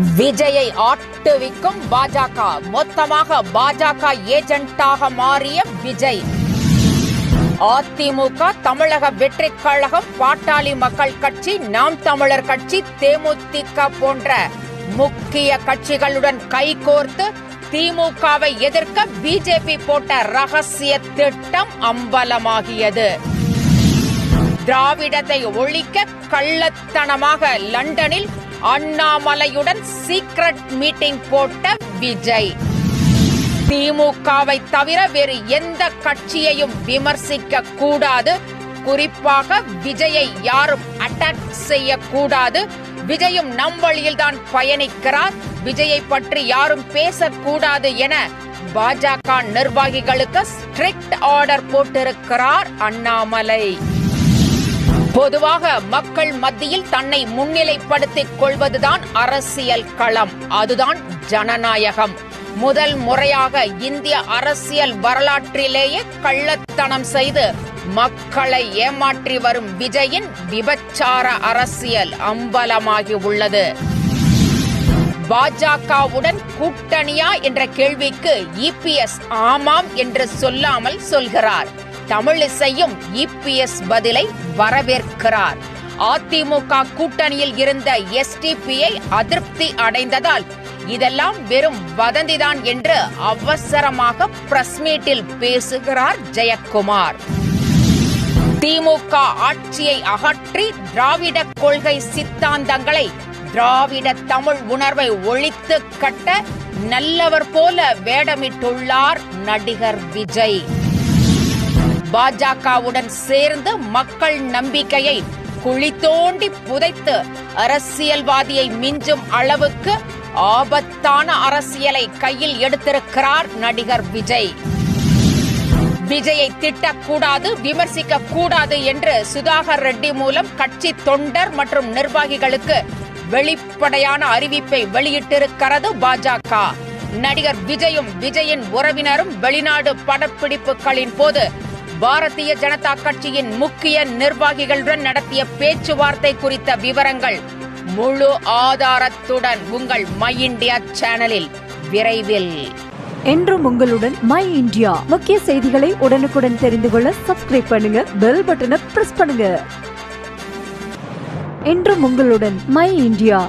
விஜயை ஆட்டுவிக்கும் பாஜக. மொத்தமாக பாஜக ஏஜென்ட்டாக மாறிய விஜய். அதிமுக தமிழக வெற்றி கழகம் பாட்டாளி மக்கள் கட்சி நாம் தமிழர் கட்சி தேமுதிக போன்ற முக்கிய கட்சிகளுடன் கைகோர்த்து திமுகவை எதிர்க்க பிஜேபி போட்ட ரகசிய திட்டம் அம்பலமாகியது. திராவிடத்தை ஒழிக்க கள்ளத்தனமாக லண்டனில் அண்ணாமலையுடன் சீக்ரெட் மீட்டிங் போட்ட விஜய். திமுகவை தவிர வேறு எந்த கட்சியையும் விமர்சிக்க கூடாது. குறிப்பாக விஜயை யாரும் அட்டாக் செய்யக்கூடாது விஜயும் நம் வழியில்தான் பயணிக்கிறார். விஜயை பற்றி யாரும் பேசக்கூடாது என பாஜக நிர்வாகிகளுக்கு ஸ்ட்ரிக்ட் ஆர்டர் போட்டிருக்கிறார் அண்ணாமலை. பொதுவாக மக்கள் மத்தியில் தன்னை முன்னிலைப்படுத்திக் கொள்வதுதான் அரசியல் களம். அதுதான் ஜனநாயகம். முதல் முறையாக இந்திய அரசியல் வரலாற்றிலேயே கள்ளத்தனம் செய்து மக்களை ஏமாற்றி வரும் விஜயின் விபச்சார அரசியல் அம்பலமாகி உள்ளது. பாஜகவுடன் கூட்டணியா? என்ற கேள்விக்கு இபிஎஸ் ஆமாம் என்று சொல்லாமல் சொல்கிறார். தமிழிசையும் இபிஎஸ் பதிலை வரவேற்கிறார். அதிமுக கூட்டணியில் இருந்த எஸ்டிபியை அதிருப்தி அடைந்ததால் இதெல்லாம் வெறும் வதந்திதான் என்று அவசரமாக பிரஸ் மீட்டில் பேசுகிறார் ஜெயக்குமார். திமுக ஆட்சியை அகற்றி திராவிட கொள்கை சித்தாந்தங்களை திராவிட தமிழ் உணர்வை ஒழித்து கட்ட நல்லவர் போல வேடமிட்டுள்ளார் நடிகர் விஜய். பாஜகவுடன் சேர்ந்து மக்கள் நம்பிக்கையை குழி தோண்டி புதைத்து அரசியல்வாதியை மிஞ்சும் அளவுக்கு ஆபத்தான அரசியலை கையில் எடுத்திருக்கிறார் நடிகர் விஜய். விஜயை திட்டக்கூடாது விமர்சிக்க கூடாது என்று சுதாகர் ரெட்டி மூலம் கட்சி தொண்டர் மற்றும் நிர்வாகிகளுக்கு வெளிப்படையான அறிவிப்பை வெளியிட்டிருக்கிறது பாஜக. நடிகர் விஜயும் விஜயின் உறவினரும் வெளிநாடு படப்பிடிப்புகளின் போது பாரதிய ஜனதா கட்சியின் முக்கிய நிர்வாகிகளுடன் நடத்திய பேச்சுவார்த்தை குறித்த விவரங்கள் முழு ஆதாரத்துடன் உங்கள் மை இந்தியா சேனலில் விரைவில். என்றும் உங்களுடன் மை இந்தியா முக்கிய செய்திகளை உடனுக்குடன் தெரிந்து கொள்ள சப்ஸ்கிரைப் பண்ணுங்க பெல் பட்டனை பிரஸ் பண்ணுங்க. என்றும் உங்களுடன் மை இந்தியா